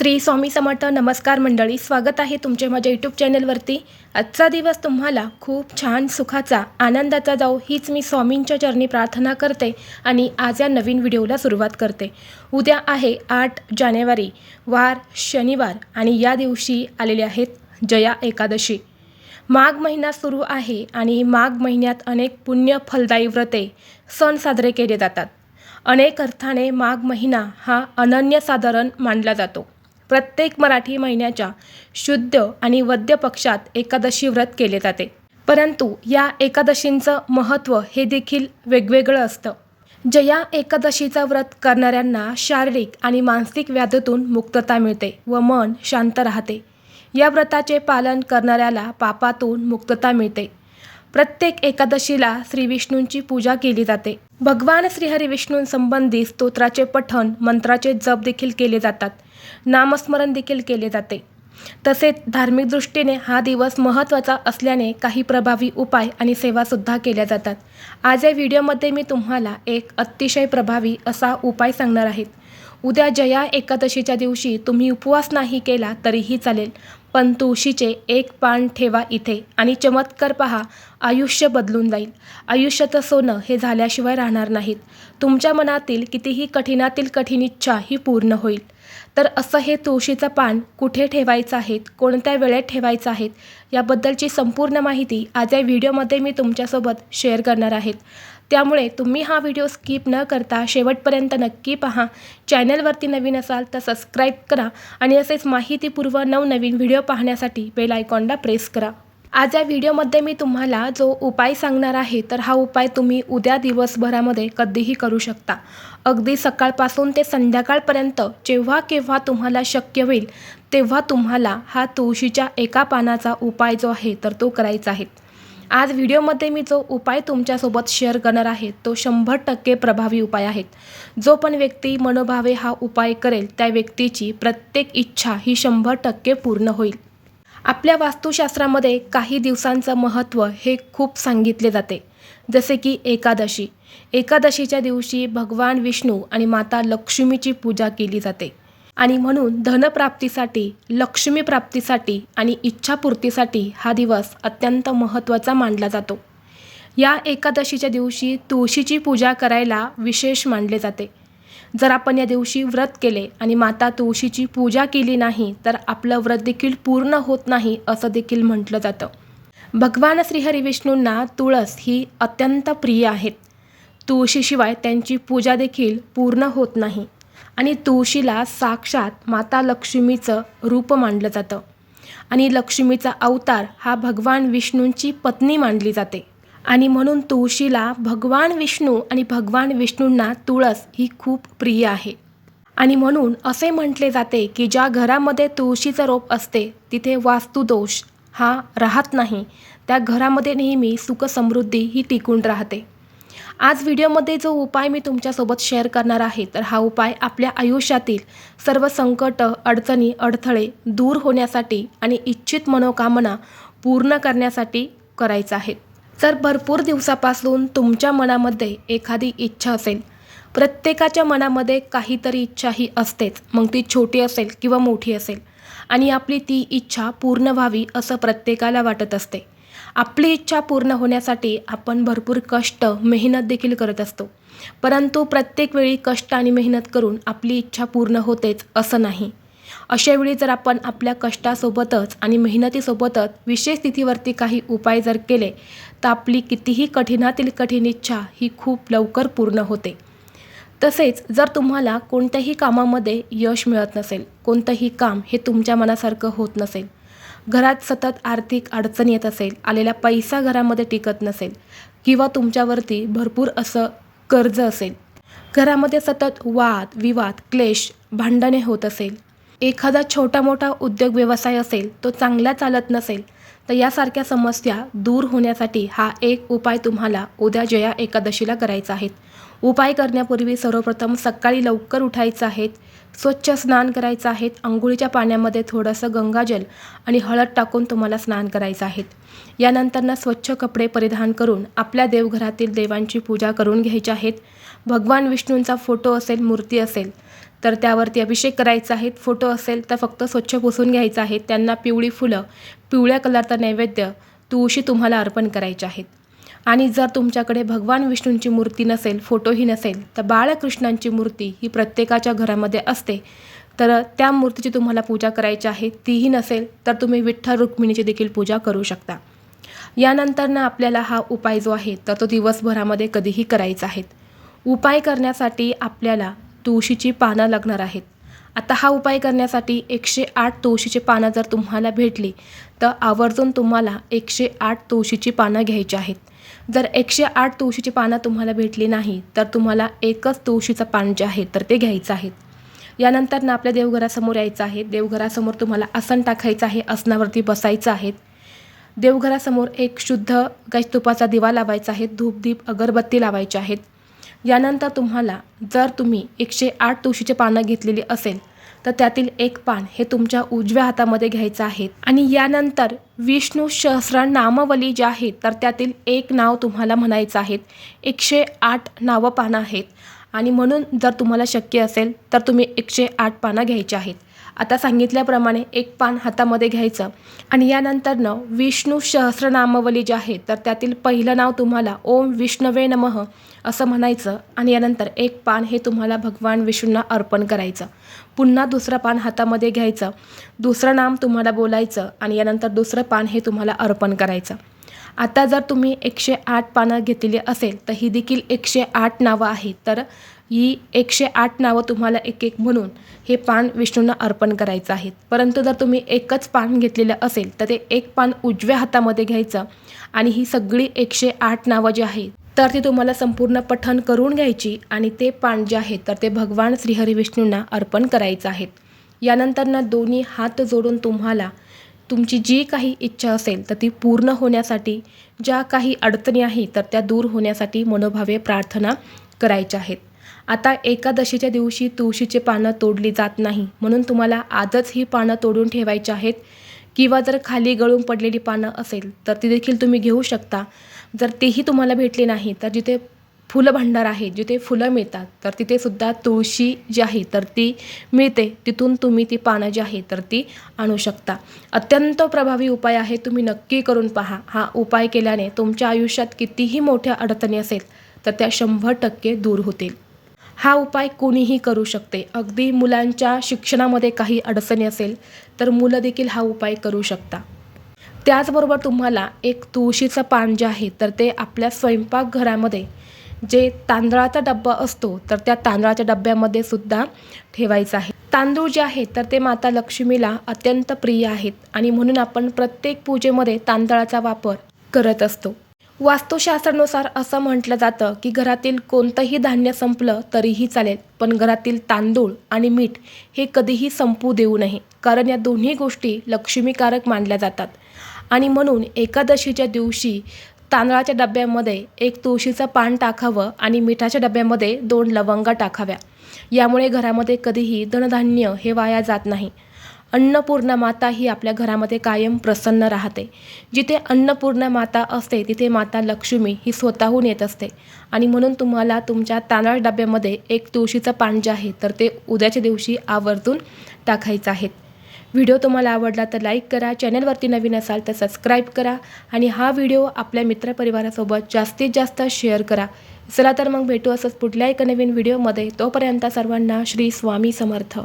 श्री स्वामी समर्थ नमस्कार मंडळी स्वागत आहे तुमचे माझ्या यूट्यूब चॅनलवरती. आजचा दिवस तुम्हाला खूप छान सुखाचा आनंदाचा जाऊ हीच मी स्वामींच्या चरणी प्रार्थना करते आणि आज या नवीन व्हिडिओला सुरुवात करते. उद्या आहे आठ जानेवारी वार शनिवार आणि या दिवशी आलेले आहेत जया एकादशी. माघ महिना सुरू आहे आणि माघ महिन्यात अनेक पुण्य फलदायी व्रते सण साजरे केले जातात. अनेक अर्थाने माघ महिना हा अनन्यसाधारण मानला जातो. प्रत्येक मराठी महिन्याच्या शुद्ध आणि वद्य पक्षात एकादशी व्रत केले जाते. परंतु या एकादशींचं महत्त्व हे देखील वेगवेगळं असतं. जया एकादशीचं व्रत करणाऱ्यांना शारीरिक आणि मानसिक व्याधीतून मुक्तता मिळते व मन शांत राहते. या व्रताचे पालन करणाऱ्याला पापातून मुक्तता मिळते. प्रत्येक एकादशीला श्री विष्णूंची पूजा केली जाते. भगवान श्रीहरी विष्णूंसंबंधी स्तोत्राचे पठण मंत्राचे जप देखील केले जातात. नामस्मरण देखील केले जाते. तसेच धार्मिक दृष्टीने हा दिवस महत्त्वाचा असल्याने काही प्रभावी उपाय आणि सेवासुद्धा केल्या जातात. आज या व्हिडिओमध्ये मी तुम्हाला एक अतिशय प्रभावी असा उपाय सांगणार आहेत उद्या जया एकादशीच्या दिवशी तुम्ही उपवास नाही केला तरीही चालेल. पण तुळशीचे एक पान ठेवा इथे आणि चमत्कार पहा आयुष्य बदलून जाईल. आयुष्याचं सोनं हे झाल्याशिवाय राहणार नाहीत. तुमच्या मनातील कितीही कठीणातील कठीण इच्छा ही पूर्ण होईल. तर असं हे तुळशीचं पान कुठे ठेवायचं आहेत कोणत्या वेळेत ठेवायचं आहेत याबद्दलची संपूर्ण माहिती आज या व्हिडिओमध्ये मी तुमच्यासोबत शेअर करणार आहेत त्यामुळे तुम्ही हा व्हिडिओ स्किप न करता शेवटपर्यंत नक्की पहा. चॅनलवरती नवीन असाल तर सबस्क्राईब करा आणि असेच माहितीपूर्व नवनवीन व्हिडिओ पाहण्यासाठी बेल आयकॉनला प्रेस करा. आज या व्हिडिओमध्ये मी तुम्हाला जो उपाय सांगणार आहे तर हा उपाय तुम्ही उद्या दिवसभरामध्ये कधीही करू शकता. अगदी सकाळपासून ते संध्याकाळपर्यंत जेव्हा केव्हा तुम्हाला शक्य होईल तेव्हा तुम्हाला हा तुळशीच्या एका पानाचा उपाय जो आहे तर तो करायचा आहे. आज व्हिडिओमध्ये मी जो उपाय तुमच्यासोबत शेअर करणार आहे तो शंभर टक्के प्रभावी उपाय आहेत. जो पण व्यक्ती मनोभावे हा उपाय करेल त्या व्यक्तीची प्रत्येक इच्छा ही शंभर टक्के पूर्ण होईल. आपल्या वास्तुशास्त्रामध्ये काही दिवसांचं महत्त्व हे खूप सांगितले जाते. जसे की एकादशी. एकादशीच्या दिवशी भगवान विष्णू आणि माता लक्ष्मीची पूजा केली जाते. आणि म्हणून धनप्राप्तीसाठी लक्ष्मी प्राप्तीसाठी आणि इच्छापूर्तीसाठी हा दिवस अत्यंत महत्त्वाचा मानला जातो. या एकादशीच्या दिवशी तुळशीची पूजा करायला विशेष मानले जाते. जर आपण या दिवशी व्रत केले आणि माता तुळशीची पूजा केली नाही तर आपलं व्रत देखील पूर्ण होत नाही असं देखील म्हटलं जातं. भगवान श्रीहरी विष्णूंना तुळस ही अत्यंत प्रिय आहेत तुळशीशिवाय त्यांची पूजा देखील पूर्ण होत नाही. आणि तुळशीला साक्षात माता लक्ष्मीचं रूप मानलं जातं. आणि लक्ष्मीचा अवतार हा भगवान विष्णूंची पत्नी मानली जाते. आणि म्हणून तुळशीला भगवान विष्णू आणि भगवान विष्णूंना तुळस ही खूप प्रिय आहे. आणि म्हणून असे म्हटले जाते की ज्या घरामध्ये तुळशीचं रोप असते तिथे वास्तुदोष हा राहत नाही. त्या घरामध्ये नेहमी सुखसमृद्धी ही टिकून राहते. आज व्हिडिओमध्ये जो उपाय मी तुमच्यासोबत शेअर करणार आहे तर हा उपाय आपल्या आयुष्यातील सर्व संकट अडचणी अडथळे दूर होण्यासाठी आणि इच्छित मनोकामना पूर्ण करण्यासाठी करायचा आहे. जर भरपूर दिवसापासून तुमच्या मनामध्ये एखादी इच्छा असेल प्रत्येकाच्या मनामध्ये काहीतरी इच्छा ही असतेच मग ती छोटी असेल किंवा मोठी असेल आणि आपली ती इच्छा पूर्ण व्हावी असं प्रत्येकाला वाटत असते. आपली इच्छा पूर्ण होण्यासाठी आपण भरपूर कष्ट मेहनत देखील करत असतो. परंतु प्रत्येक वेळी कष्ट आणि मेहनत करून आपली इच्छा पूर्ण होतेच असं नाही. अशा वेळी जर आपण आपल्या कष्टासोबतच आणि मेहनतीसोबतच विशेष स्थितीवरती काही उपाय जर केले तर आपली कितीही कठीणातील कठीण इच्छा ही खूप लवकर पूर्ण होते. तसेच जर तुम्हाला कोणत्याही कामामध्ये यश मिळत नसेल कोणतंही काम हे तुमच्या मनासारखं होत नसेल घरात सतत आर्थिक अडचण येत असेल आलेला पैसा घरामध्ये टिकत नसेल किंवा तुमच्यावरती भरपूर असं कर्ज असेल. घरामध्ये सतत वाद विवाद क्लेश भांडणे होत असेल. एखादा छोटा मोठा उद्योग व्यवसाय असेल तो चांगला चालत नसेल तर यासारख्या समस्या दूर होण्यासाठी हा एक उपाय तुम्हाला उद्या जया एकादशीला करायचा आहे. उपाय करण्यापूर्वी सर्वप्रथम सकाळी लवकर उठायचं आहे स्वच्छ स्नान करायचं आहे आंघोळीच्या पाण्यामध्ये थोडंसं गंगाजल आणि हळद टाकून तुम्हाला स्नान करायचं आहे. यानंतरनं स्वच्छ कपडे परिधान करून आपल्या देवघरातील देवांची पूजा करून घ्यायची आहेत. भगवान विष्णूंचा फोटो असेल मूर्ती असेल तर त्यावरती अभिषेक करायचा आहे. फोटो असेल तर फक्त स्वच्छ पुसून घ्यायचं आहे. त्यांना पिवळी फुलं पिवळ्या कलरचा नैवेद्य तुळशी तुम्हाला अर्पण करायचे आहेत. आणि जर तुमच्याकडे भगवान विष्णूंची मूर्ती नसेल फोटोही नसेल तर बाळकृष्णांची मूर्ती ही प्रत्येकाच्या घरामध्ये असते. तर त्या मूर्तीची तुम्हाला पूजा करायची आहे. तीही नसेल तर तुम्ही विठ्ठल रुक्मिणीची देखील पूजा करू शकता. यानंतर ना आपल्याला हा उपाय जो आहे तर तो दिवसभरामध्ये कधीही करायचा आहे. उपाय करण्यासाठी आपल्याला तुळशीची पानं लागणार आहेत. आता हा उपाय करण्यासाठी एकशे आठ तुळशीची पानं जर तुम्हाला भेटली तर आवर्जून तुम्हाला एकशे आठ तुळशीची पानं घ्यायची आहेत. जर एकशे आठ तुळशीची पानं तुम्हाला भेटली नाही तर तुम्हाला एकच तुळशीचं पान जे आहे तर ते घ्यायचं आहे. यानंतर ना आपल्या देवघरासमोर यायचं आहे. देवघरासमोर तुम्हाला आसन टाकायचं आहे आसनावरती बसायचं आहे. देवघरासमोर एक शुद्ध गाय तुपाचा दिवा लावायचा आहे. धूपदीप अगरबत्ती लावायची आहेत. यानंतर तुम्हाला जर तुम्ही एकशे आठ तुळशीचे पानं घेतलेली असेल तर त्यातील एक पान हे तुमच्या उजव्या हातामध्ये घ्यायचं आहे. आणि यानंतर विष्णू सहस्र नामवली ज्या आहे तर त्यातील एक नाव तुम्हाला म्हणायचं आहेत एकशे आठ नावं पानं आहेत. आणि म्हणून जर तुम्हाला शक्य असेल तर तुम्ही एकशे आठ पानं घ्यायची आहेत. आता सांगितल्याप्रमाणे एक पान हातामध्ये घ्यायचं. आणि यानंतरनं विष्णू सहस्रनामावली जी आहे तर त्यातील पहिलं नाव तुम्हाला ओम विष्णवे नमः असं म्हणायचं. आणि यानंतर एक पान हे तुम्हाला भगवान विष्णूंना अर्पण करायचं. पुन्हा दुसरं पान हातामध्ये घ्यायचं. दुसरं नाम तुम्हाला बोलायचं आणि यानंतर दुसरं पान हे तुम्हाला अर्पण करायचं. आता जर तुम्ही एकशे आठ पानं घेतलेली असेल तर ही देखील एकशे आठ नावं आहेत. तर ही एकशे आठ नावं तुम्हाला एक एक म्हणून हे पान विष्णूंना अर्पण करायचं आहे. परंतु जर तुम्ही एकच पान घेतलेलं असेल तर ते एक पान उजव्या हातामध्ये घ्यायचं आणि ही सगळी एकशे आठ नावं जी आहेत तर ती तुम्हाला संपूर्ण पठण करून घ्यायची आणि ते पान जे आहे तर ते भगवान श्रीहरी विष्णूंना अर्पण करायचं आहेत यानंतर ना दोन्ही हात जोडून तुम्हाला तुमची जी काही इच्छा असेल तर ती पूर्ण होण्यासाठी ज्या काही अडचणी आहेत तर त्या दूर होण्यासाठी मनोभावे प्रार्थना करायच्या आहेत. आता एकादशीच्या दिवशी तुळशीचे पानं तोडली जात नाही. म्हणून तुम्हाला आजच ही पानं तोडून ठेवायची आहेत. किंवा जर खाली गळून पडलेली पानं असेल तर ती देखील तुम्ही घेऊ शकता. जर तेही तुम्हाला भेटले नाही तर जिथे फुलं भांडार आहे जिथे फुलं मिळतात तर तिथेसुद्धा तुळशी जी आहे तर ती मिळते. तिथून तुम्ही ती पानं जी आहे तर ती आणू शकता. अत्यंत प्रभावी उपाय आहे तुम्ही नक्की करून पहा. हा उपाय केल्याने तुमच्या आयुष्यात कितीही मोठ्या अडचणी असेल तर त्या शंभर टक्के दूर होतील. हा उपाय कोणीही करू शकते. अगदी मुलांच्या शिक्षणामध्ये काही अडचणी असेल तर मुलं देखील हा उपाय करू शकता. त्याचबरोबर तुम्हाला एक तुळशीचं पान जे आहे तर ते आपल्या स्वयंपाकघरामध्ये जे तांदळाचा डब्बा असतो तर त्या तांदळाच्या डब्यामध्ये सुद्धा ठेवायचं आहे. तांदूळ जे आहे तर ते माता लक्ष्मीला अत्यंत प्रिय आहेत आणि म्हणून आपण प्रत्येक पूजेमध्ये तांदळाचा वापर करत असतो. वास्तुशास्त्रानुसार असं म्हटलं जातं की घरातील कोणतंही धान्य संपलं तरीही चालेल पण घरातील तांदूळ आणि मीठ हे कधीही संपू देऊ नये कारण या दोन्ही गोष्टी लक्ष्मीकारक मानल्या जातात. आणि म्हणून एकादशीच्या दिवशी तांदळाच्या डब्यामध्ये एक तुळशीचं पान टाकावं आणि मिठाच्या डब्यामध्ये दोन लवंगा टाकाव्या. यामुळे घरामध्ये कधीही धनधान्य हे वाया जात नाही. अन्नपूर्णा माता ही आपल्या घरामध्ये कायम प्रसन्न राहते. जिथे अन्नपूर्णा माता असते तिथे माता लक्ष्मी ही स्वतःहून येत असते. आणि म्हणून तुम्हाला तुमच्या तांदळ डब्यामध्ये एक तुळशीचं पान जे आहे तर ते उद्याच्या दिवशी आवर्जून टाकायचं आहे. व्हिडिओ तुम्हाला आवडला तर लाईक करा चॅनलवरती नवीन असाल तर सबस्क्राईब करा आणि हा व्हिडिओ आपल्या मित्रपरिवारासोबत जास्तीत जास्त शेअर करा. चला तर मग भेटू असंच पुढल्या एका नवीन व्हिडिओमध्ये. तोपर्यंत सर्वांना श्री स्वामी समर्थ.